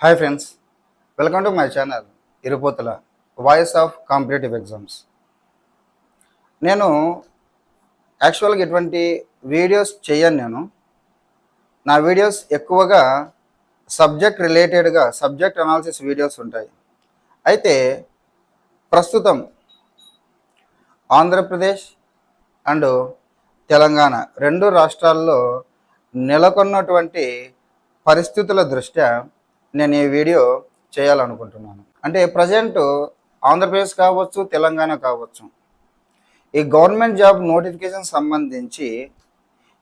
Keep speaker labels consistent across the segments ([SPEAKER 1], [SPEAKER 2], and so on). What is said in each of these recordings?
[SPEAKER 1] Hi friends welcome to my channel Irupothula voice of competitive exams నేను యాక్చువల్గా ఇటువంటి videos చేయను నేను. నా వీడియోస్ ఎక్కువగా సబ్జెక్ట్ రిలేటెడ్గా సబ్జెక్ట్ అనాలిసిస్ వీడియోస్ ఉంటాయి. అయితే ప్రస్తుతం ఆంధ్రప్రదేశ్ అండ్ తెలంగాణ రెండు రాష్ట్రాల్లో నెలకొన్నటువంటి పరిస్థితుల దృష్ట్యా నేను ఈ వీడియో చేయాలనుకుంటున్నాను. అంటే ప్రజెంట్ ఆంధ్రప్రదేశ్ కావచ్చు తెలంగాణ కావచ్చు ఈ గవర్నమెంట్ జాబ్ నోటిఫికేషన్ సంబంధించి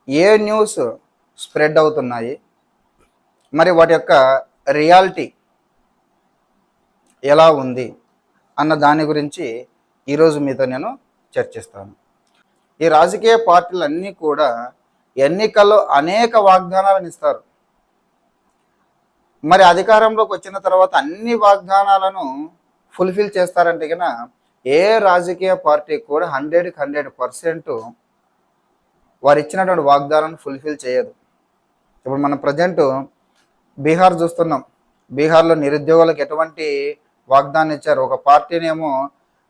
[SPEAKER 1] ఏ న్యూస్ స్ప్రెడ్ అవుతున్నాయి మరి వాటి యొక్క రియాలిటీ ఎలా ఉంది అన్న దాని గురించి ఈరోజు మీతో నేను చర్చిస్తాను. ఈ రాజకీయ పార్టీలన్నీ కూడా ఎన్నికల్లో అనేక వాగ్దానాలను ఇస్తారు. మరి అధికారంలోకి వచ్చిన తర్వాత అన్ని వాగ్దానాలను ఫుల్ఫిల్ చేస్తారంటే కనుక ఏ రాజకీయ పార్టీ కూడా హండ్రెడ్కి హండ్రెడ్ పర్సెంట్ వారు ఇచ్చినటువంటి వాగ్దానాన్ని ఫుల్ఫిల్ చేయదు. ఇప్పుడు మనం ప్రజెంట్ బీహార్ చూస్తున్నాం. బీహార్లో నిరుద్యోగులకు ఎటువంటి వాగ్దానం ఇచ్చారు? ఒక పార్టీనేమో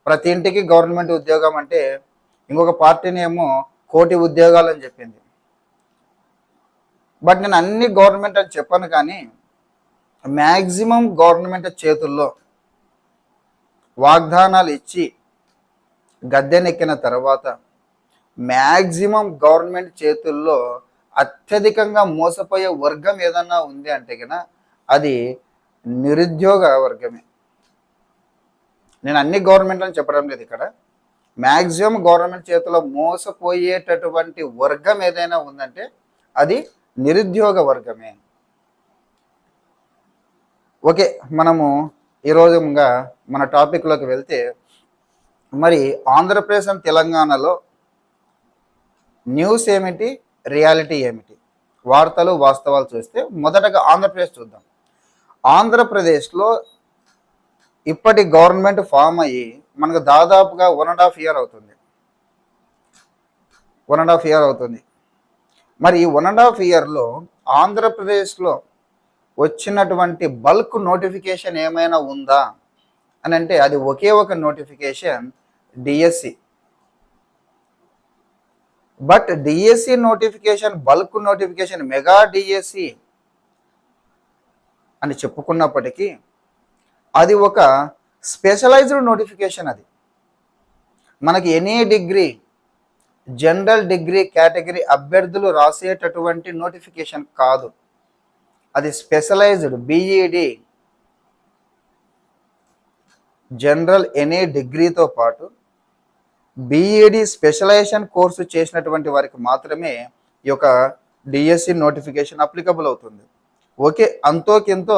[SPEAKER 1] ప్రతి ఇంటికి గవర్నమెంట్ ఉద్యోగం అంటే ఇంకొక పార్టీనేమో కోటి ఉద్యోగాలు అని చెప్పింది. బట్ నేను అన్ని గవర్నమెంట్ అని చెప్పాను కానీ మ్యాక్సిమం గవర్నమెంట్ చేతుల్లో వాగ్దానాలు ఇచ్చి గద్దెనెక్కిన తర్వాత మ్యాక్సిమం గవర్నమెంట్ చేతుల్లో అత్యధికంగా మోసపోయే వర్గం ఏదన్నా ఉంది అంటే కనుక అది నిరుద్యోగ వర్గమే. నేను అన్ని గవర్నమెంట్లను చెప్పడం లేదు ఇక్కడ. మ్యాక్సిమం గవర్నమెంట్ చేతిలో మోసపోయేటటువంటి వర్గం ఏదైనా ఉందంటే అది నిరుద్యోగ వర్గమే. ఓకే మనము ఈరోజు ఇంకా మన టాపిక్లోకి వెళ్తే మరి ఆంధ్రప్రదేశ్ అండ్ తెలంగాణలో న్యూస్ ఏమిటి రియాలిటీ ఏమిటి? వార్తలు వాస్తవాలు చూస్తే మొదటగా ఆంధ్రప్రదేశ్ చూద్దాం. ఆంధ్రప్రదేశ్లో ఇప్పటి గవర్నమెంట్ ఫామ్ అయ్యి మనకు దాదాపుగా వన్ అండ్ హాఫ్ ఇయర్ అవుతుంది. వన్ అండ్ హాఫ్ ఇయర్ అవుతుంది. మరి ఈ వన్ అండ్ హాఫ్ ఇయర్లో ఆంధ్రప్రదేశ్లో వచ్చినటువంటి బల్క్ నోటిఫికేషన్ ఏమైనా ఉందా? అని అంటే అది ఒకే ఒక notification DSC but DSC notification bulk notification mega DSC అని చెప్పుకున్నప్పటికీ అది ఒక స్పెషలైజ్డ్ నోటిఫికేషన్ అది. మనకి any degree general degree category అభ్యర్థులు రాసేటటువంటి నోటిఫికేషన్ కాదు. అది specialised B Ed general any డిగ్రీతో పాటు బీఈడి స్పెషలైజేషన్ కోర్సు చేసినటువంటి వారికి మాత్రమే ఈ యొక్క డిఎస్సి నోటిఫికేషన్ అప్లికబుల్ అవుతుంది. ఓకే అంతోకింతో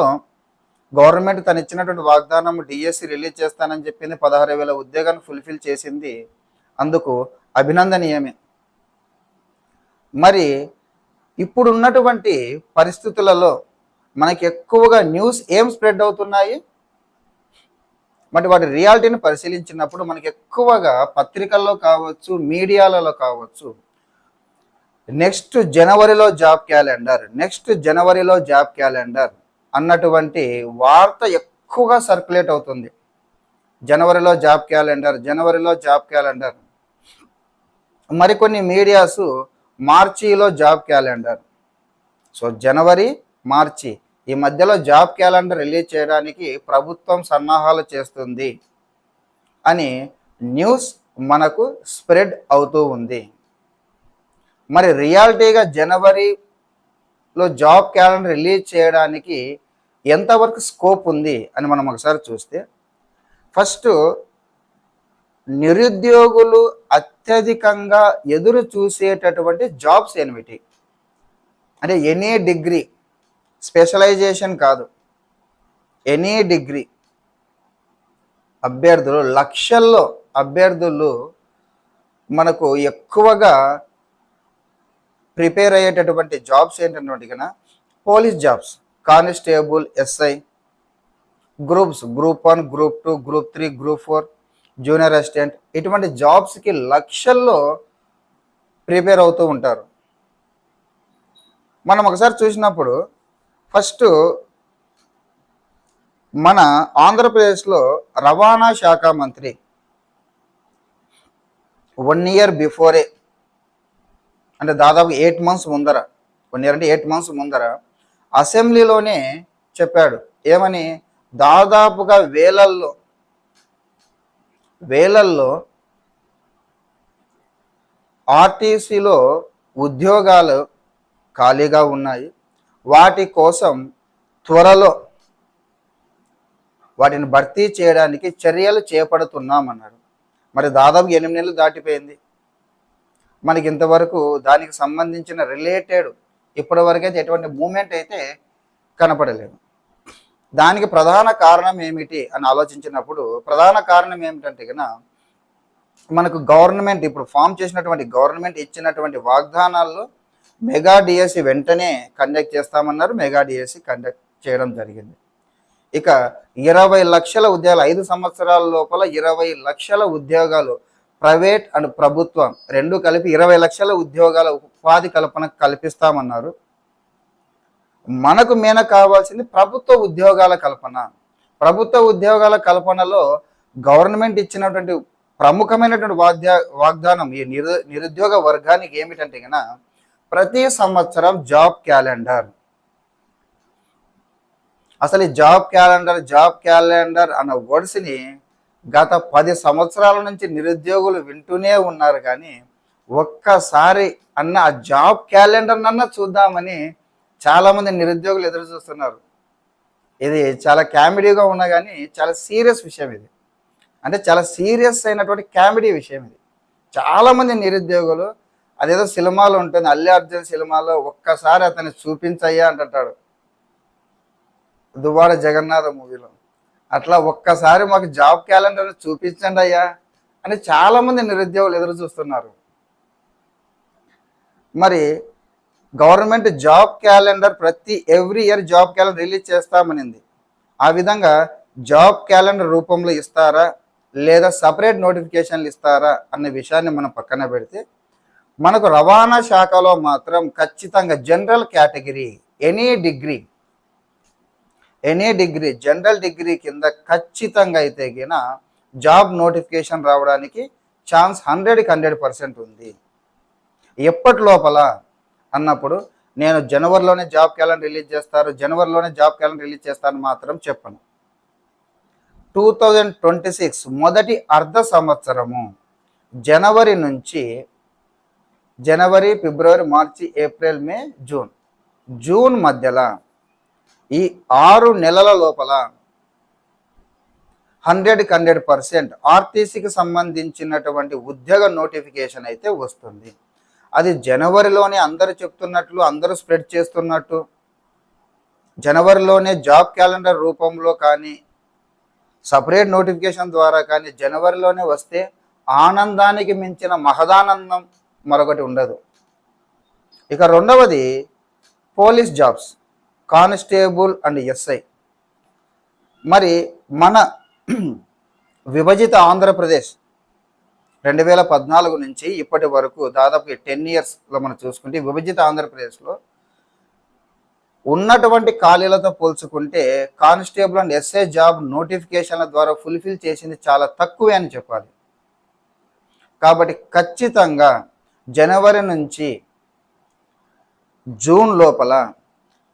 [SPEAKER 1] గవర్నమెంట్ తను ఇచ్చినటువంటి వాగ్దానం డిఎస్సి రిలీజ్ చేస్తానని చెప్పింది పదహారు వేల ఉద్యోగాన్ని ఫుల్ఫిల్ చేసింది. అందుకు అభినందనీయమే. మరి ఇప్పుడున్నటువంటి పరిస్థితులలో మనకి ఎక్కువగా న్యూస్ ఏం స్ప్రెడ్ అవుతున్నాయి? మరి వాటి రియాలిటీని పరిశీలించినప్పుడు మనకి ఎక్కువగా పత్రికల్లో కావచ్చు మీడియాలలో కావచ్చు నెక్స్ట్ జనవరిలో జాబ్ క్యాలెండర్ నెక్స్ట్ జనవరిలో జాబ్ క్యాలెండర్ అన్నటువంటి వార్త ఎక్కువగా సర్క్యులేట్ అవుతుంది. జనవరిలో జాబ్ క్యాలెండర్ జనవరిలో జాబ్ క్యాలెండర్. మరికొన్ని మీడియాస్ మార్చిలో జాబ్ క్యాలెండర్. సో జనవరి మార్చి ఈ మధ్యలో జాబ్ క్యాలెండర్ రిలీజ్ చేయడానికి ప్రభుత్వం సన్నాహాలు చేస్తుంది అని న్యూస్ మనకు స్ప్రెడ్ అవుతూ ఉంది. మరి రియాలిటీగా జనవరిలో జాబ్ క్యాలెండర్ రిలీజ్ చేయడానికి ఎంతవరకు స్కోప్ ఉంది అని మనం ఒకసారి చూస్తే ఫస్ట్ నిరుద్యోగులు అత్యధికంగా ఎదురు చూసేటటువంటి జాబ్స్ ఏమిటి? అంటే ఎనీ డిగ్రీ స్పెషలైజేషన్ కాదు. ఎనీ డిగ్రీ అభ్యర్థులు లక్షల్లో అభ్యర్థులు మనకు ఎక్కువగా ప్రిపేర్ అయ్యేటటువంటి jobs ఏంటన్నమాట police jobs constable SI groups group one group two group three group four junior assistant ఇటువంటి జాబ్స్కి లక్షల్లో ప్రిపేర్ అవుతూ ఉంటారు. మనం ఒకసారి చూసినప్పుడు ఫస్ట్ మన ఆంధ్రప్రదేశ్లో రవాణా శాఖ మంత్రి వన్ ఇయర్ బిఫోరే అంటే దాదాపు ఎయిట్ మంత్స్ ముందర వన్ ఇయర్ అంటే ఎయిట్ మంత్స్ ముందర అసెంబ్లీలోనే చెప్పాడు. ఏమని? దాదాపుగా వేలల్లో వేలల్లో ఆర్టీసీలో ఉద్యోగాలు ఖాళీగా ఉన్నాయి. వాటి కోసం త్వరలో వాటిని భర్తీ చేయడానికి చర్యలు చేపడుతున్నామన్నాడు మరి దాదాపు ఎనిమిది నెలలు దాటిపోయింది. మనకి ఇంతవరకు దానికి సంబంధించిన రిలేటెడ్ ఇప్పటి వరకైతే ఎటువంటి మూమెంట్ అయితే కనపడలేదు. దానికి ప్రధాన కారణం ఏమిటి అని ఆలోచించినప్పుడు ప్రధాన కారణం ఏమిటంటే కన్నా మనకు గవర్నమెంట్ ఇప్పుడు ఫామ్ చేసినటువంటి గవర్నమెంట్ ఇచ్చినటువంటి వాగ్దానాల్లో మెగా డిఎస్సి వెంటనే కండక్ట్ చేస్తామన్నారు. మెగా డిఎస్సి కండక్ట్ చేయడం జరిగింది. ఇక ఇరవై లక్షల ఉద్యోగాలు ఐదు సంవత్సరాల లోపల ఇరవై లక్షల ఉద్యోగాలు ప్రైవేట్ అండ్ ప్రభుత్వం రెండు కలిపి ఇరవై లక్షల ఉద్యోగాల ఉపాధి కల్పన కల్పిస్తామన్నారు. మనకు మేన కావాల్సింది ప్రభుత్వ ఉద్యోగాల కల్పన. ప్రభుత్వ ఉద్యోగాల కల్పనలో గవర్నమెంట్ ఇచ్చినటువంటి ప్రముఖమైనటువంటి వాద్య వాగ్దానం ఈ నిరు నిరుద్యోగ వర్గానికి ఏమిటంటే కనుక ప్రతి సంవత్సరం జాబ్ క్యాలెండర్. అసలు ఈ జాబ్ క్యాలెండర్ జాబ్ క్యాలెండర్ అన్న వర్డ్స్ని గత పది సంవత్సరాల నుంచి నిరుద్యోగులు వింటూనే ఉన్నారు కానీ ఒక్కసారి అన్న ఆ జాబ్ క్యాలెండర్నన్నా చూద్దామని చాలామంది నిరుద్యోగులు ఎదురు చూస్తున్నారు. ఇది చాలా కామెడీగా ఉన్నా కానీ చాలా సీరియస్ విషయం ఇది. అంటే చాలా సీరియస్ అయినటువంటి కామెడీ విషయం ఇది. చాలామంది నిరుద్యోగులు అదేదో సినిమాలో ఉంటుంది అల్లి అర్జున్ సినిమాలో ఒక్కసారి అతన్ని చూపించయ్యా అంటాడు దువ్వాడ జగన్నాథ మూవీలో. అట్లా ఒక్కసారి మాకు జాబ్ క్యాలెండర్ చూపించండి అయ్యా అని చాలామంది నిరుద్యోగులు ఎదురు చూస్తున్నారు. మరి గవర్నమెంట్ జాబ్ క్యాలెండర్ ప్రతి every year job calendar release చేస్తామనింది. ఆ విధంగా జాబ్ క్యాలెండర్ రూపంలో ఇస్తారా లేదా సపరేట్ నోటిఫికేషన్లు ఇస్తారా అన్న విషయాన్ని మనం పక్కన పెడితే మనకు రవాణా శాఖలో మాత్రం ఖచ్చితంగా general category any degree any degree general degree కింద ఖచ్చితంగా అయితే గిన జాబ్ నోటిఫికేషన్ రావడానికి ఛాన్స్ హండ్రెడ్కి హండ్రెడ్ పర్సెంట్ ఉంది. ఎప్పటి లోపల అన్నప్పుడు నేను జనవరిలోనే జాబ్ క్యాలెండర్ రిలీజ్ చేస్తారు జనవరిలోనే జాబ్ క్యాలెండర్ రిలీజ్ చేస్తాను మాత్రం చెప్పను. టూ థౌజండ్ ట్వంటీ సిక్స్ మొదటి అర్ధ సంవత్సరము జనవరి నుంచి జనవరి ఫిబ్రవరి మార్చి ఏప్రిల్ మే జూన్. జూన్ మధ్యలో ఈ ఆరు నెలల లోపల హండ్రెడ్కి హండ్రెడ్ పర్సెంట్ ఆర్టీసీకి సంబంధించినటువంటి ఉద్యోగ నోటిఫికేషన్ అయితే వస్తుంది. అది జనవరిలోనే అందరూ చెప్తున్నట్లు అందరూ స్ప్రెడ్ చేస్తున్నట్టు జనవరిలోనే జాబ్ క్యాలెండర్ రూపంలో కానీ సపరేట్ నోటిఫికేషన్ ద్వారా కానీ జనవరిలోనే వస్తే ఆనందానికి మించిన మహదానందం మరొకటి ఉండదు. ఇక రెండవది police jobs constable and SI. మరి మన విభజిత ఆంధ్రప్రదేశ్ రెండు వేల పద్నాలుగు నుంచి ఇప్పటి వరకు దాదాపు టెన్ ఇయర్స్లో మనం చూసుకుంటే విభజిత ఆంధ్రప్రదేశ్లో ఉన్నటువంటి ఖాళీలతో పోల్చుకుంటే కానిస్టేబుల్ అండ్ ఎస్ఐ జాబ్ నోటిఫికేషన్ల ద్వారా ఫుల్ఫిల్ చేసింది చాలా తక్కువే అని చెప్పాలి. కాబట్టి ఖచ్చితంగా జనవరి నుంచి జూన్ లోపల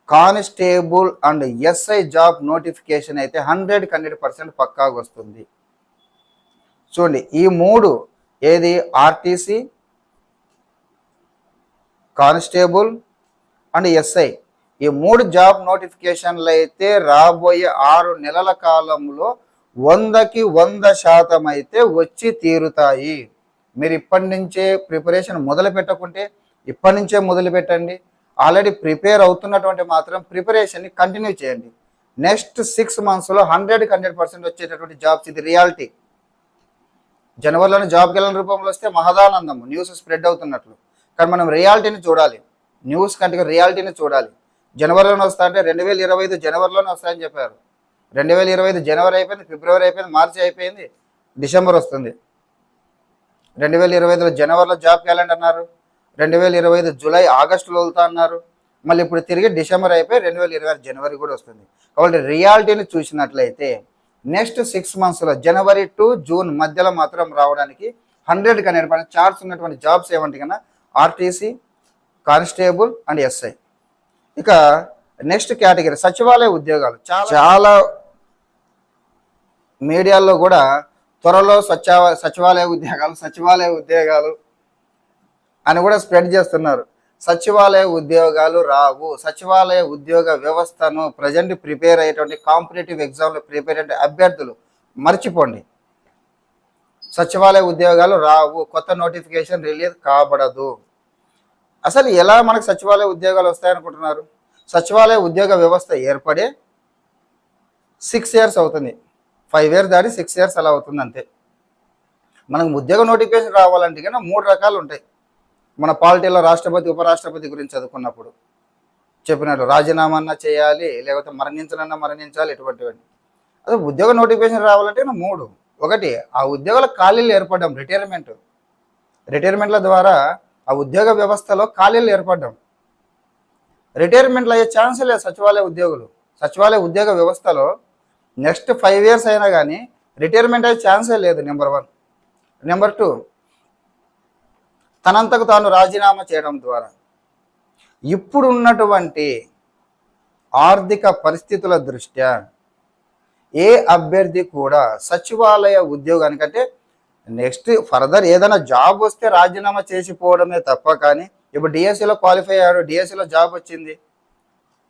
[SPEAKER 1] constable and SI job notification అయితే హండ్రెడ్కి హండ్రెడ్ పర్సెంట్ పక్కాగా వస్తుంది. చూడండి ఈ మూడు ఏది ఆర్టీసీ కానిస్టేబుల్ అండ్ ఎస్ఐ. ఈ మూడు జాబ్ నోటిఫికేషన్లు అయితే రాబోయే ఆరు నెలల కాలంలో వందకి వంద శాతం అయితే వచ్చి తీరుతాయి. మీరు ఇప్పటి నుంచే ప్రిపరేషన్ మొదలు పెట్టకుంటే ఇప్పటి నుంచే మొదలు పెట్టండి. ఆల్రెడీ ప్రిపేర్ అవుతున్నటువంటి మాత్రం ప్రిపరేషన్ని కంటిన్యూ చేయండి. నెక్స్ట్ సిక్స్ మంత్స్లో హండ్రెడ్కి హండ్రెడ్ పర్సెంట్ వచ్చేటటువంటి జాబ్స్ ఇది రియాలిటీ జనవరిలోనే జాబ్ గెలన రూపంలో వస్తే మహదానందం న్యూస్ స్ప్రెడ్ అవుతున్నట్లు. కానీ మనం రియాలిటీని చూడాలి. న్యూస్ కంటే రియాలిటీని చూడాలి. జనవరిలోనే వస్తా అంటే రెండు వేల ఇరవై ఐదు జనవరిలోనే వస్తాయని చెప్పారు. రెండు వేల ఇరవై ఐదు జనవరి అయిపోయింది ఫిబ్రవరి అయిపోయింది మార్చి అయిపోయింది డిసెంబర్ వస్తుంది. రెండు వేల ఇరవై ఐదులో జనవరిలో జాబ్ క్యాలెండర్ అన్నారు. రెండు వేల ఇరవై ఐదు జూలై ఆగస్టులో వెళ్తా అన్నారు. మళ్ళీ ఇప్పుడు తిరిగి డిసెంబర్ అయిపోయి రెండు వేల ఇరవై జనవరి కూడా వస్తుంది. కాబట్టి రియాలిటీని చూసినట్లయితే నెక్స్ట్ సిక్స్ మంత్స్లో జనవరి టు జూన్ మధ్యలో మాత్రం రావడానికి హండ్రెడ్కి హండ్రెడ్ పైన ఛార్జ్ ఉన్నటువంటి జాబ్స్ ఏమంటే కన్నా ఆర్టీసీ కానిస్టేబుల్ అండ్ ఎస్ఐ. ఇక నెక్స్ట్ కేటగిరీ సచివాలయ ఉద్యోగాలు. చాలా చాలా మీడియాల్లో కూడా త్వరలో సచివ సచివాలయ ఉద్యోగాలు సచివాలయ ఉద్యోగాలు అని కూడా స్ప్రెడ్ చేస్తున్నారు. సచివాలయ ఉద్యోగాలు రావు. సచివాలయ ఉద్యోగ వ్యవస్థను ప్రజెంట్ ప్రిపేర్ అయ్యేటువంటి కాంపిటేటివ్ ఎగ్జామ్లు ప్రిపేర్ అయ్యే అభ్యర్థులు మర్చిపోండి. సచివాలయ ఉద్యోగాలు రావు. కొత్త నోటిఫికేషన్ రిలీజ్ కాబడదు. అసలు ఎలా మనకు సచివాలయ ఉద్యోగాలు వస్తాయనుకుంటున్నారు? సచివాలయ ఉద్యోగ వ్యవస్థ ఏర్పడే సిక్స్ ఇయర్స్ అవుతుంది. ఫైవ్ ఇయర్స్ దాటి సిక్స్ ఇయర్స్ అలా అవుతుంది అంతే. మనకు ఉద్యోగ నోటిఫికేషన్ రావాలంటే కన్నా మూడు రకాలు ఉంటాయి. మన పాలిటీలో రాష్ట్రపతి ఉపరాష్ట్రపతి గురించి చదువుకున్నప్పుడు చెప్పినట్టు రాజీనామా అన్నా చేయాలి లేకపోతే మరణించాలన్నా మరణించాలి ఇటువంటివన్నీ. అదే ఉద్యోగ నోటిఫికేషన్ రావాలంటే మూడు. ఒకటి ఆ ఉద్యోగాల ఖాళీలు ఏర్పడడం రిటైర్మెంట్. రిటైర్మెంట్ల ద్వారా ఆ ఉద్యోగ వ్యవస్థలో ఖాళీలు ఏర్పడడం. రిటైర్మెంట్లు అయ్యే ఛాన్స్ లేదు సచివాలయ ఉద్యోగులు. సచివాలయ ఉద్యోగ వ్యవస్థలో నెక్స్ట్ ఫైవ్ ఇయర్స్ అయినా కానీ రిటైర్మెంట్ అయ్యే ఛాన్సే లేదు నెంబర్ వన్. నెంబర్ టూ తనంతకు తాను రాజీనామా చేయడం ద్వారా. ఇప్పుడు ఉన్నటువంటి ఆర్థిక పరిస్థితుల దృష్ట్యా ఏ అభ్యర్థి కూడా సచివాలయ ఉద్యోగానికంటే నెక్స్ట్ ఫర్దర్ ఏదైనా జాబ్ వస్తే రాజీనామా చేసిపోవడమే తప్ప కానీ ఇప్పుడు డిఎస్సిలో క్వాలిఫై అయ్యాడు డిఎస్సిలో జాబ్ వచ్చింది.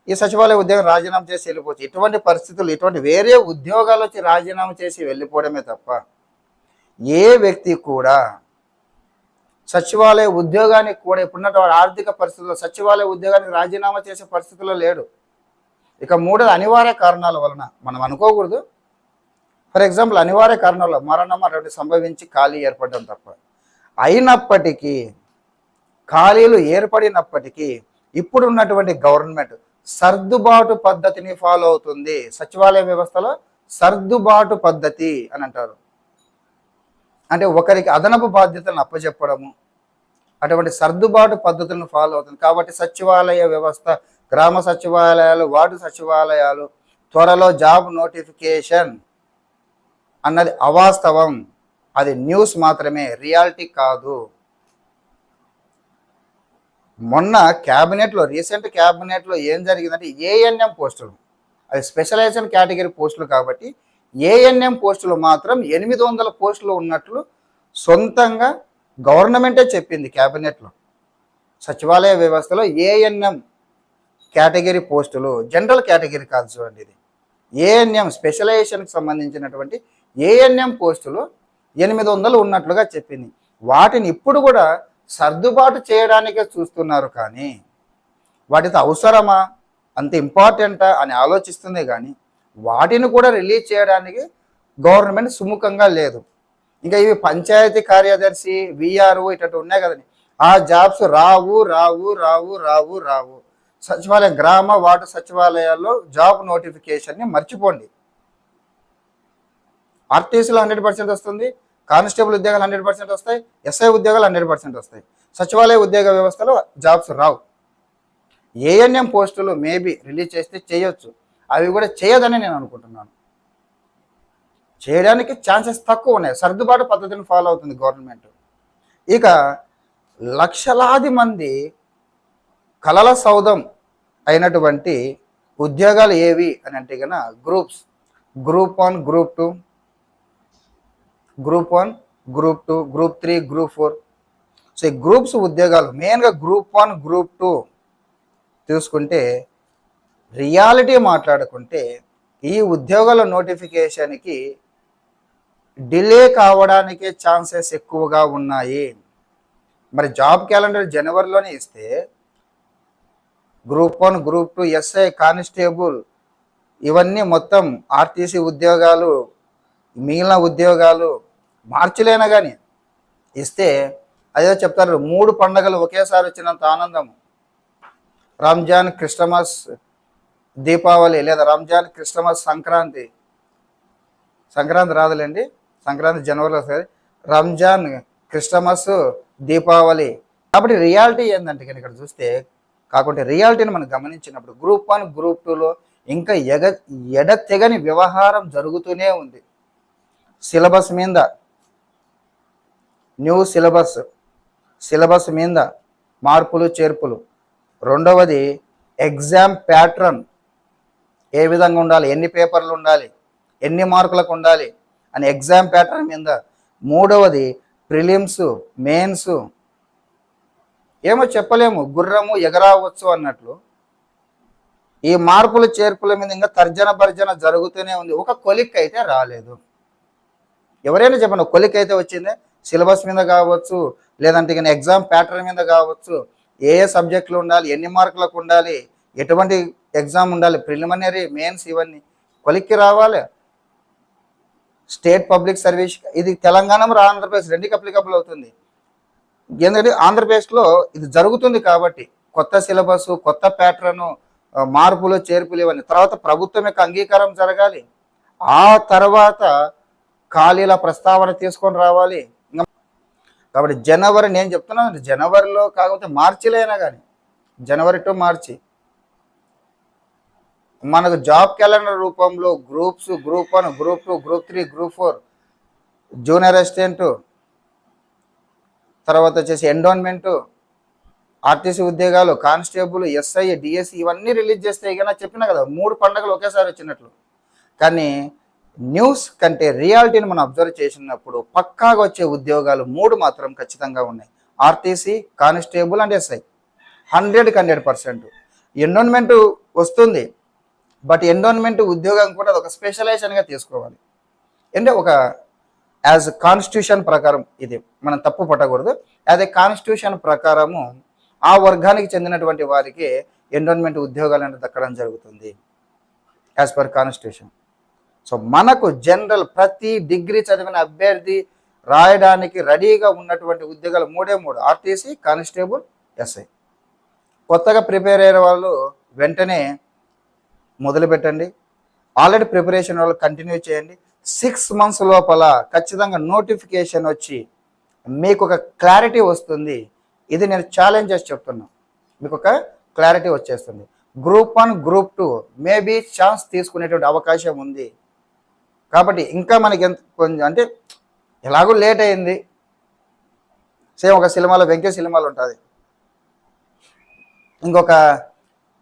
[SPEAKER 1] ఈ సచివాలయ ఉద్యోగం రాజీనామా చేసి వెళ్ళిపోవచ్చు ఇటువంటి పరిస్థితులు ఇటువంటి వేరే ఉద్యోగాలు వచ్చి రాజీనామా చేసి వెళ్ళిపోవడమే తప్ప ఏ వ్యక్తి కూడా సచివాలయ ఉద్యోగానికి కూడా ఇప్పుడున్నటువంటి ఆర్థిక పరిస్థితుల్లో సచివాలయ ఉద్యోగానికి రాజీనామా చేసే పరిస్థితుల్లో లేడు. ఇక మూడోది అనివార్య కారణాల వలన మనం అనుకోకూడదు. ఫర్ ఎగ్జాంపుల్ అనివార్య కారణాల మరణం అటువంటి సంభవించి ఖాళీ ఏర్పడడం తప్ప. అయినప్పటికీ ఖాళీలు ఏర్పడినప్పటికీ ఇప్పుడున్నటువంటి గవర్నమెంట్ సర్దుబాటు పద్ధతిని ఫాలో అవుతుంది. సచివాలయ వ్యవస్థలో సర్దుబాటు పద్ధతి అని అంటారు. అంటే ఒకరికి అదనపు బాధ్యతలను అప్పచెప్పడము అటువంటి సర్దుబాటు పద్ధతులను ఫాలో అవుతుంది. కాబట్టి సచివాలయ వ్యవస్థ గ్రామ సచివాలయాలు వార్డు సచివాలయాలు త్వరలో జాబ్ నోటిఫికేషన్ అన్నది అవాస్తవం. అది న్యూస్ మాత్రమే రియాలిటీ కాదు. మొన్న క్యాబినెట్లో రీసెంట్ క్యాబినెట్లో ఏం జరిగిందంటే ఏఎన్ఎం పోస్టులు. అది స్పెషలైజేషన్ కేటగిరీ పోస్టులు కాబట్టి ఏఎన్ఎం పోస్టులు మాత్రం ఎనిమిది వందల పోస్టులు ఉన్నట్లు సొంతంగా గవర్నమెంటే చెప్పింది క్యాబినెట్లో. సచివాలయ వ్యవస్థలో ఏఎన్ఎం కేటగిరీ పోస్టులు జనరల్ కేటగిరీ కాదు చూడండి ఇది. ఏఎన్ఎం స్పెషలైజేషన్కి సంబంధించినటువంటి ఏఎన్ఎం పోస్టులు ఎనిమిది వందలు ఉన్నట్లుగా చెప్పింది. వాటిని ఇప్పుడు కూడా సర్దుబాటు చేయడానికే చూస్తున్నారు కానీ వాటితో అవసరమా? అంత ఇంపార్టెంటా అని ఆలోచిస్తుంది కానీ వాటిని కూడా రిలీజ్ చేయడానికి గవర్నమెంట్ సుముఖంగా లేదు. ఇంకా ఇవి పంచాయతీ కార్యదర్శి విఆర్ఓ ఇటు ఉన్నాయి కదండి. ఆ జాబ్స్ రావు రావు రావు రావు రావు. సచివాలయం గ్రామ వార్డు సచివాలయాల్లో జాబ్ నోటిఫికేషన్ని మర్చిపోండి. ఆర్టీసీలో హండ్రెడ్ పర్సెంట్ వస్తుంది. కానిస్టేబుల్ ఉద్యోగాలు హండ్రెడ్ పర్సెంట్ వస్తాయి ఎస్ఐ ఉద్యోగాలు హండ్రెడ్ పర్సెంట్ వస్తాయి. సచివాలయ ఉద్యోగ వ్యవస్థలో జాబ్స్ రావు. ఏఎన్ఎం పోస్టులు మేబీ రిలీజ్ చేస్తే చేయొచ్చు. అవి కూడా చేయదని నేను అనుకుంటున్నాను. చేయడానికి ఛాన్సెస్ తక్కువ ఉన్నాయి. సర్దుబాటు పద్ధతిని ఫాలో అవుతుంది గవర్నమెంట్. ఇక లక్షలాది మంది కలల సౌధం అయినటువంటి ఉద్యోగాలు ఏవి అని అంటే కన్నా groups group one group two group one group two group three group four. So ఈ గ్రూప్స్ ఉద్యోగాలు మెయిన్గా గ్రూప్ వన్ గ్రూప్ టూ చూసుకుంటే రియాలిటీ మాట్లాడుకుంటే ఈ ఉద్యోగాల నోటిఫికేషన్కి డిలే కావడానికే ఛాన్సెస్ ఎక్కువగా ఉన్నాయి. మరి జాబ్ క్యాలెండర్ జనవరిలోనే ఇస్తే group one group two SI constable ఇవన్నీ మొత్తం ఆర్టీసీ ఉద్యోగాలు మిగిలిన ఉద్యోగాలు మార్చిలైనా కానీ ఇస్తే అదే చెప్తారు మూడు పండగలు ఒకేసారి వచ్చినంత ఆనందం రంజాన్ క్రిస్టమస్ దీపావళి లేదా రంజాన్ క్రిస్టమస్ సంక్రాంతి. సంక్రాంతి రాదులేండి సంక్రాంతి జనవరిలో సరే రంజాన్ క్రిస్టమస్ దీపావళి. కాబట్టి రియాలిటీ ఏంటంటే కానీ ఇక్కడ చూస్తే కాకుంటే రియాలిటీని మనం గమనించినప్పుడు గ్రూప్ వన్ గ్రూప్ టూలో ఇంకా ఎగ ఎడతెగని వ్యవహారం జరుగుతూనే ఉంది. సిలబస్ మీద. న్యూ సిలబస్ సిలబస్ మీద మార్పులు చేర్పులు. రెండవది ఎగ్జామ్ ప్యాట్రన్. ఏ విధంగా ఉండాలి? ఎన్ని పేపర్లు ఉండాలి? ఎన్ని మార్కులకు ఉండాలి? అని ఎగ్జామ్ ప్యాటర్న్ మీద. మూడవది ప్రిలిమ్స్ మెయిన్స్. ఏమో చెప్పలేము. గుర్రము ఎగరావచ్చు అన్నట్లు. ఈ మార్పులు చేర్పుల మీద ఇంకా తర్జన భర్జన జరుగుతూనే ఉంది. ఒక కొలిక్ అయితే రాలేదు. ఎవరైనా చెప్పండి కొలిక్ అయితే వచ్చింది సిలబస్ మీద కావచ్చు లేదంటే కానీ ఎగ్జామ్ ప్యాటర్న్ మీద కావచ్చు ఏ ఏ సబ్జెక్టులు ఉండాలి ఎన్ని మార్కులకు ఉండాలి ఎటువంటి ఎగ్జామ్ ఉండాలి ప్రిలిమినరీ మెయిన్స్ ఇవన్నీ కొలిక్కి రావాలి. స్టేట్ పబ్లిక్ సర్వీస్ ఇది తెలంగాణ మరి ఆంధ్రప్రదేశ్ రెండుకి అప్లికబుల్ అవుతుంది. ఎందుకంటే ఆంధ్రప్రదేశ్లో ఇది జరుగుతుంది కాబట్టి కొత్త సిలబస్ కొత్త ప్యాటర్న్ మార్పులు చేర్పులు ఇవన్నీ. తర్వాత ప్రభుత్వం యొక్క అంగీకారం జరగాలి. ఆ తర్వాత ఖాళీల ప్రస్తావన తీసుకొని రావాలి. కాబట్టి జనవరి నేను చెప్తున్నాను జనవరిలో కాకపోతే మార్చిలో అయినా కానీ జనవరి టు మార్చి మనకు జాబ్ క్యాలెండర్ రూపంలో groups group one group two group three group four junior assistant తర్వాత వచ్చేసి ఎండోన్మెంటు ఆర్టీసీ ఉద్యోగాలు కానిస్టేబుల్ ఎస్ఐ డిఎస్సి ఇవన్నీ రిలీజ్ చేస్తే ఇక చెప్పినా కదా మూడు పండుగలు ఒకేసారి వచ్చినట్లు. కానీ న్యూస్ కంటే రియాలిటీని మనం అబ్జర్వ్ చేసినప్పుడు పక్కాగా వచ్చే ఉద్యోగాలు మూడు మాత్రం ఖచ్చితంగా ఉన్నాయి. RTC constable and SI. హండ్రెడ్కి హండ్రెడ్ పర్సెంట్. ఎండోన్మెంట్ వస్తుంది. బట్ ఎండోన్మెంట్ ఉద్యోగం కూడా అది ఒక స్పెషలైజేషన్గా తీసుకోవాలి. అంటే ఒక యాజ్ కాన్స్టిట్యూషన్ ప్రకారం ఇది మనం తప్పు పట్టకూడదు. యాజ్ ఏ కాన్స్టిట్యూషన్ ప్రకారము ఆ వర్గానికి చెందినటువంటి వారికి ఎండోన్మెంట్ ఉద్యోగాలు అనేది దక్కడం జరుగుతుంది. యాజ్ పర్ కాన్స్టిట్యూషన్ సో మనకు జనరల్ ప్రతి డిగ్రీ చదివిన అభ్యర్థి రాయడానికి రెడీగా ఉన్నటువంటి ఉద్యోగాలు మూడే మూడు ఆర్టీసీ కానిస్టేబుల్ ఎస్ఐ కొత్తగా ప్రిపేర్ అయిన వాళ్ళు వెంటనే మొదలుపెట్టండి ఆల్రెడీ ప్రిపరేషన్ వాళ్ళు కంటిన్యూ చేయండి. సిక్స్ మంత్స్ లోపల ఖచ్చితంగా నోటిఫికేషన్ వచ్చి మీకు ఒక క్లారిటీ వస్తుంది. ఇది నేను ఛాలెంజ్ చేసి చెప్తున్నా. మీకు ఒక క్లారిటీ వచ్చేస్తుంది. Group one group two maybe chance తీసుకునేటువంటి అవకాశం ఉంది. కాబట్టి ఇంకా మనకి ఎంత కొంచెం అంటే ఎలాగో లేట్ అయింది. సేమ్ ఒక సినిమాలో వెంకయ్య సినిమాలు ఉంటుంది. ఇంకొక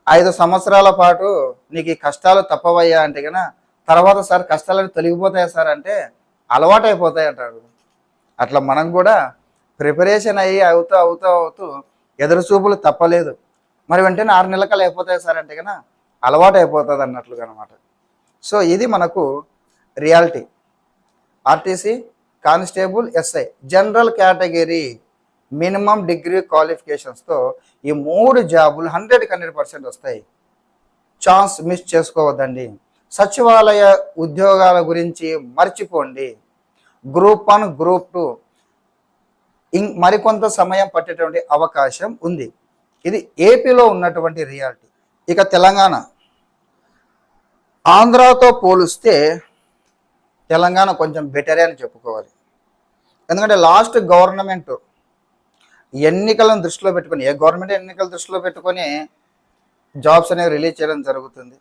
[SPEAKER 1] ఐదు సంవత్సరాల పాటు నీకు ఈ కష్టాలు తప్పవయ్యా అంటే కన్నా తర్వాత సార్ కష్టాలని తొలగిపోతాయా సార్ అంటే అలవాటు అయిపోతాయి అంటాడు అట్లా మనం కూడా ప్రిపరేషన్ అయ్యి అవుతూ అవుతూ అవుతూ ఎదురు చూపులు తప్పలేదు. మరి వెంటనే ఆరు నెలకలు అయిపోతాయి సార్ అంటే కన్నా అలవాటు అయిపోతుంది అన్నట్లుగా అనమాట సో ఇది మనకు reality. RTC constable SI general category minimum degree క్వాలిఫికేషన్స్తో ఈ మూడు జాబులు హండ్రెడ్కి హండ్రెడ్ పర్సెంట్ వస్తాయి. ఛాన్స్ మిస్ చేసుకోవద్దండి. సచివాలయ ఉద్యోగాల గురించి మర్చిపోండి. గ్రూప్ వన్ గ్రూప్ టూ ఇం మరికొంత సమయం పట్టేటువంటి అవకాశం ఉంది. ఇది ఏపీలో ఉన్నటువంటి రియాలిటీ. ఇక తెలంగాణ. ఆంధ్రాతో పోలిస్తే తెలంగాణ కొంచెం బెటరే అని చెప్పుకోవాలి. ఎందుకంటే లాస్ట్ గవర్నమెంట్ ఎన్నికలను దృష్టిలో పెట్టుకొని ఏ గవర్నమెంట్ ఎన్నికల దృష్టిలో పెట్టుకొని జాబ్స్ అనేవి రిలీజ్ చేయడం జరుగుతుంది.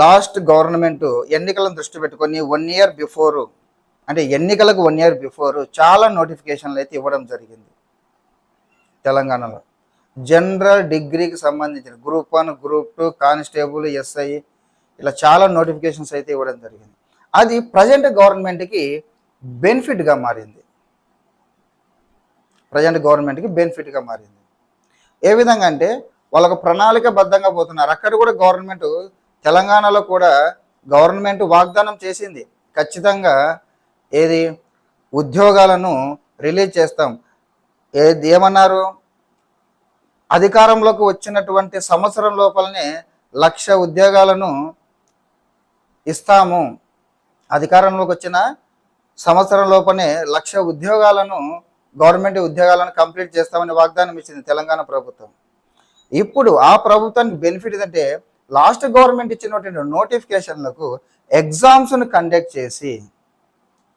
[SPEAKER 1] లాస్ట్ గవర్నమెంట్ ఎన్నికలను దృష్టి పెట్టుకొని వన్ ఇయర్ బిఫోర్ అంటే ఎన్నికలకు వన్ ఇయర్ బిఫోర్ చాలా నోటిఫికేషన్లు అయితే ఇవ్వడం జరిగింది తెలంగాణలో. జనరల్ డిగ్రీకి సంబంధించిన group one group two constable SI ఇలా చాలా నోటిఫికేషన్స్ అయితే ఇవ్వడం జరిగింది. అది ప్రజెంట్ గవర్నమెంట్కి బెనిఫిట్గా మారింది. ప్రజెంట్ గవర్నమెంట్కి బెనిఫిట్గా మారింది. ఏ విధంగా అంటే వాళ్ళకు ప్రణాళికబద్ధంగా పోతున్నారు. అక్కడ కూడా గవర్నమెంట్ తెలంగాణలో కూడా గవర్నమెంట్ వాగ్దానం చేసింది. ఖచ్చితంగా ఏది ఉద్యోగాలను రిలీజ్ చేస్తాం. ఏది ఏమన్నారు? అధికారంలోకి వచ్చినటువంటి సంవత్సరం లోపలనే లక్ష ఉద్యోగాలను ఇస్తాము. అధికారంలోకి వచ్చిన సంవత్సరంలోపనే లక్ష ఉద్యోగాలను గవర్నమెంట్ ఉద్యోగాలను కంప్లీట్ చేస్తామని వాగ్దానం ఇచ్చింది తెలంగాణ ప్రభుత్వం. ఇప్పుడు ఆ ప్రభుత్వానికి బెనిఫిట్ ఏంటంటే లాస్ట్ గవర్నమెంట్ ఇచ్చినటువంటి నోటిఫికేషన్లకు ఎగ్జామ్స్ను కండక్ట్ చేసి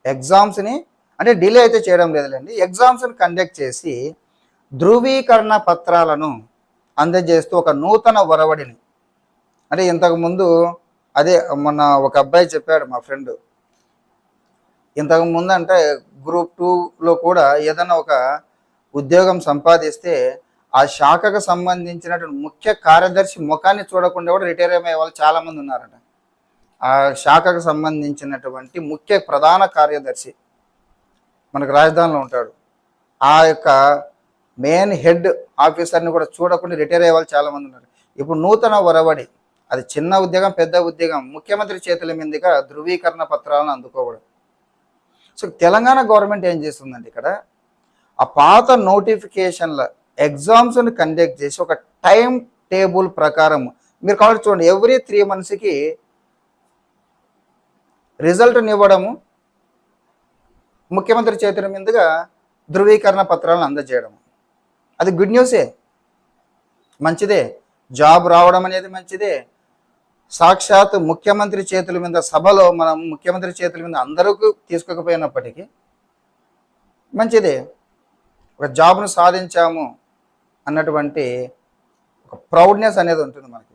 [SPEAKER 1] ఎగ్జామ్స్ని అంటే డిలే అయితే చేయడం లేదులేండి ఎగ్జామ్స్ని కండక్ట్ చేసి ధృవీకరణ పత్రాలను అందజేస్తూ ఒక నూతన ఒరవడిని అంటే ఇంతకుముందు అదే మొన్న ఒక అబ్బాయి చెప్పాడు మా ఫ్రెండ్. ఇంతకు ముందు అంటే గ్రూప్ టూలో కూడా ఏదైనా ఒక ఉద్యోగం సంపాదిస్తే ఆ శాఖకు సంబంధించినటువంటి ముఖ్య కార్యదర్శి ముఖాన్ని చూడకుండా కూడా రిటైర్ అయ్యే వాళ్ళు చాలామంది ఉన్నారట. ఆ శాఖకు సంబంధించినటువంటి ముఖ్య ప్రధాన కార్యదర్శి మనకు రాజధానిలో ఉంటాడు. ఆ యొక్క మెయిన్ హెడ్ ఆఫీసర్ని కూడా చూడకుండా రిటైర్ అయ్యే వాళ్ళు చాలామంది ఉన్నారు. ఇప్పుడు నూతన ఒరవడి అది చిన్న ఉద్యోగం పెద్ద ఉద్యోగం ముఖ్యమంత్రి చేతుల మీదుగా ధృవీకరణ పత్రాలను అందుకోవడం సో తెలంగాణ గవర్నమెంట్ ఏం చేస్తుందంటే ఇక్కడ? ఆ పాత నోటిఫికేషన్ల ఎగ్జామ్స్ని కండక్ట్ చేసి ఒక టైం టేబుల్ ప్రకారం మీరు కావాలి చూడండి ఎవ్రీ త్రీ మంత్స్కి రిజల్ట్ని ఇవ్వడము ముఖ్యమంత్రి చేతుల మీదుగా ధృవీకరణ పత్రాలను అందజేయడం అది గుడ్ న్యూసే. మంచిదే. జాబ్ రావడం అనేది మంచిదే. సాక్షాత్ ముఖ్యమంత్రి చేతుల మీద సభలో మనం ముఖ్యమంత్రి చేతుల మీద అందరికీ తీసుకోకపోయినప్పటికీ మంచిదే. ఒక జాబ్ను సాధించాము అన్నటువంటి ఒక ప్రౌడ్నెస్ అనేది ఉంటుంది మనకి.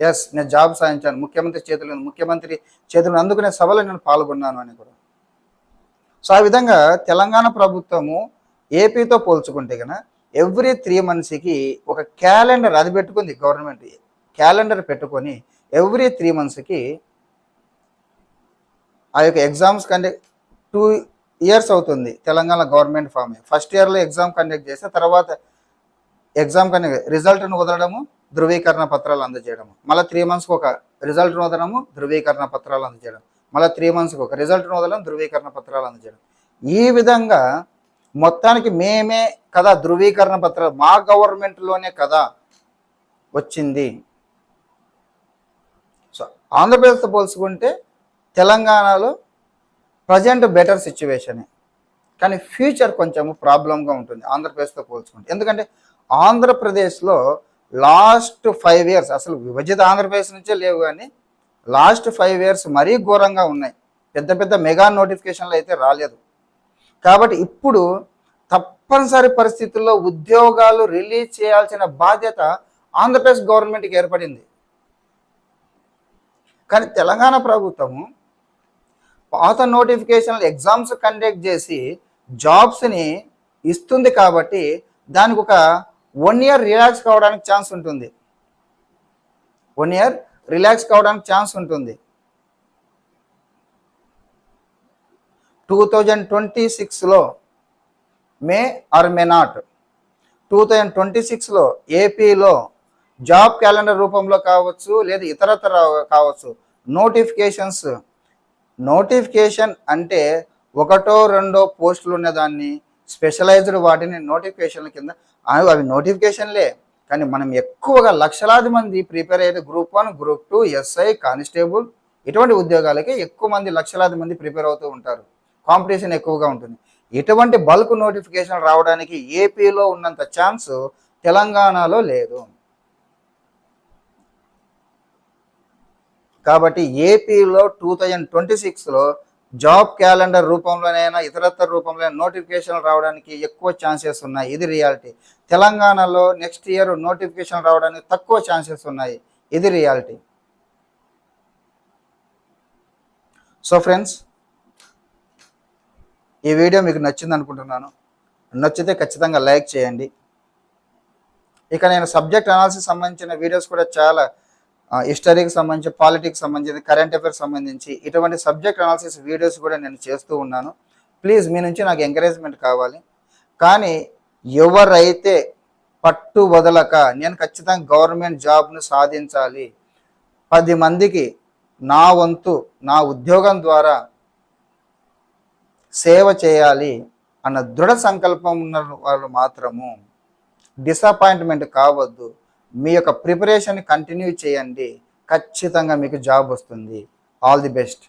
[SPEAKER 1] ఎస్ నేను జాబ్ సాధించాను ముఖ్యమంత్రి చేతులు ముఖ్యమంత్రి చేతులు అందుకునే సభలో నేను పాల్గొన్నాను అని కూడా. సో ఆ విధంగా తెలంగాణ ప్రభుత్వము ఏపీతో పోల్చుకుంటే కనుక ఎవ్రీ త్రీ మంత్స్కి ఒక క్యాలెండర్ అది పెట్టుకుంది గవర్నమెంట్ క్యాలెండర్ పెట్టుకొని ఎవ్రీ త్రీ మంత్స్కి ఆ యొక్క ఎగ్జామ్స్ కండక్ట్ టూ ఇయర్స్ అవుతుంది తెలంగాణ గవర్నమెంట్ ఫామ్. ఫస్ట్ ఇయర్లో ఎగ్జామ్ కండక్ట్ చేస్తే తర్వాత ఎగ్జామ్ కండక్ట్ రిజల్ట్ను వదలడము ధృవీకరణ పత్రాలు అందజేయడము. మళ్ళీ త్రీ మంత్స్కి ఒక రిజల్ట్ను వదలము ధృవీకరణ పత్రాలు అందజేయడం. మళ్ళీ త్రీ మంత్స్కి ఒక రిజల్ట్ను వదలడం ధృవీకరణ పత్రాలు అందజేయడం. ఈ విధంగా మొత్తానికి మేమే కదా ధృవీకరణ పత్రాలు మా గవర్నమెంట్లోనే కదా వచ్చింది. సో ఆంధ్రప్రదేశ్తో పోల్చుకుంటే తెలంగాణలో ప్రజెంట్ బెటర్ సిచ్యువేషనే. కానీ ఫ్యూచర్ కొంచెము ప్రాబ్లంగా ఉంటుంది ఆంధ్రప్రదేశ్తో పోల్చుకుంటే. ఎందుకంటే ఆంధ్రప్రదేశ్లో లాస్ట్ ఫైవ్ ఇయర్స్ అసలు విభజిత ఆంధ్రప్రదేశ్ నుంచే లేవు కానీ లాస్ట్ ఫైవ్ ఇయర్స్ మరీ ఘోరంగా ఉన్నాయి. పెద్ద పెద్ద మెగా నోటిఫికేషన్లు అయితే రాలేదు. కాబట్టి ఇప్పుడు తప్పనిసరి పరిస్థితుల్లో ఉద్యోగాలు రిలీజ్ చేయాల్సిన బాధ్యత ఆంధ్రప్రదేశ్ గవర్నమెంట్కి ఏర్పడింది. కానీ తెలంగాణ ప్రభుత్వము పాత నోటిఫికేషన్లు ఎగ్జామ్స్ కండక్ట్ చేసి జాబ్స్ని ఇస్తుంది కాబట్టి దానికి ఒక వన్ ఇయర్ రిలాక్స్ కావడానికి ఛాన్స్ ఉంటుంది. వన్ ఇయర్ రిలాక్స్ కావడానికి ఛాన్స్ ఉంటుంది. టూ థౌజండ్ ట్వంటీ సిక్స్లో may or may not two thousand twenty సిక్స్లో ఏపీలో జాబ్ క్యాలెండర్ రూపంలో కావచ్చు లేదా ఇతరతర కావచ్చు నోటిఫికేషన్స్. నోటిఫికేషన్ అంటే ఒకటో రెండో పోస్టులు ఉన్నదాన్ని స్పెషలైజ్డ్ వాటిని నోటిఫికేషన్ల కింద అవి నోటిఫికేషన్లే. కానీ మనం ఎక్కువగా లక్షలాది మంది ప్రిపేర్ అయ్యేది group one group two SI constable ఇటువంటి ఉద్యోగాలకి ఎక్కువ మంది లక్షలాది మంది ప్రిపేర్ అవుతూ ఉంటారు. కాంపిటీషన్ ఎక్కువగా ఉంటుంది. ఇటువంటి బల్క్ నోటిఫికేషన్ రావడానికి ఏపీలో ఉన్నంత ఛాన్స్ తెలంగాణలో లేదు. కాబట్టి ఏపీలో టూ థౌజండ్ ట్వంటీ సిక్స్లో జాబ్ క్యాలెండర్ రూపంలోనైనా ఇతరత్ర రూపంలో నోటిఫికేషన్ రావడానికి ఎక్కువ ఛాన్సెస్ ఉన్నాయి. ఇది రియాలిటీ. తెలంగాణలో నెక్స్ట్ ఇయర్ నోటిఫికేషన్ రావడానికి తక్కువ ఛాన్సెస్ ఉన్నాయి. ఇది రియాలిటీ. సో ఫ్రెండ్స్ ఈ వీడియో మీకు నచ్చింది అనుకుంటున్నాను. నచ్చితే ఖచ్చితంగా లైక్ చేయండి. ఇక నేను సబ్జెక్ట్ అనాలిసిస్ సంబంధించిన వీడియోస్ కూడా చాలా హిస్టరీకి సంబంధించి పాలిటిక్స్ సంబంధించి కరెంట్ అఫైర్స్ సంబంధించి ఇటువంటి సబ్జెక్ట్ అనాలిసిస్ వీడియోస్ కూడా నేను చేస్తూ ఉన్నాను. ప్లీజ్ మీ నుంచి నాకు ఎంకరేజ్మెంట్ కావాలి. కానీ ఎవరైతే పట్టు వదలక నేను ఖచ్చితంగా గవర్నమెంట్ జాబ్ను సాధించాలి పది మందికి నా వంతు నా ఉద్యోగం ద్వారా సేవ చేయాలి అన్న దృఢ సంకల్పం ఉన్న వాళ్ళు మాత్రము డిసప్పాయింట్మెంట్ కావద్దు. మీ యొక్క ప్రిపరేషన్ కంటిన్యూ చేయండి. ఖచ్చితంగా మీకు జాబ్ వస్తుంది. All the best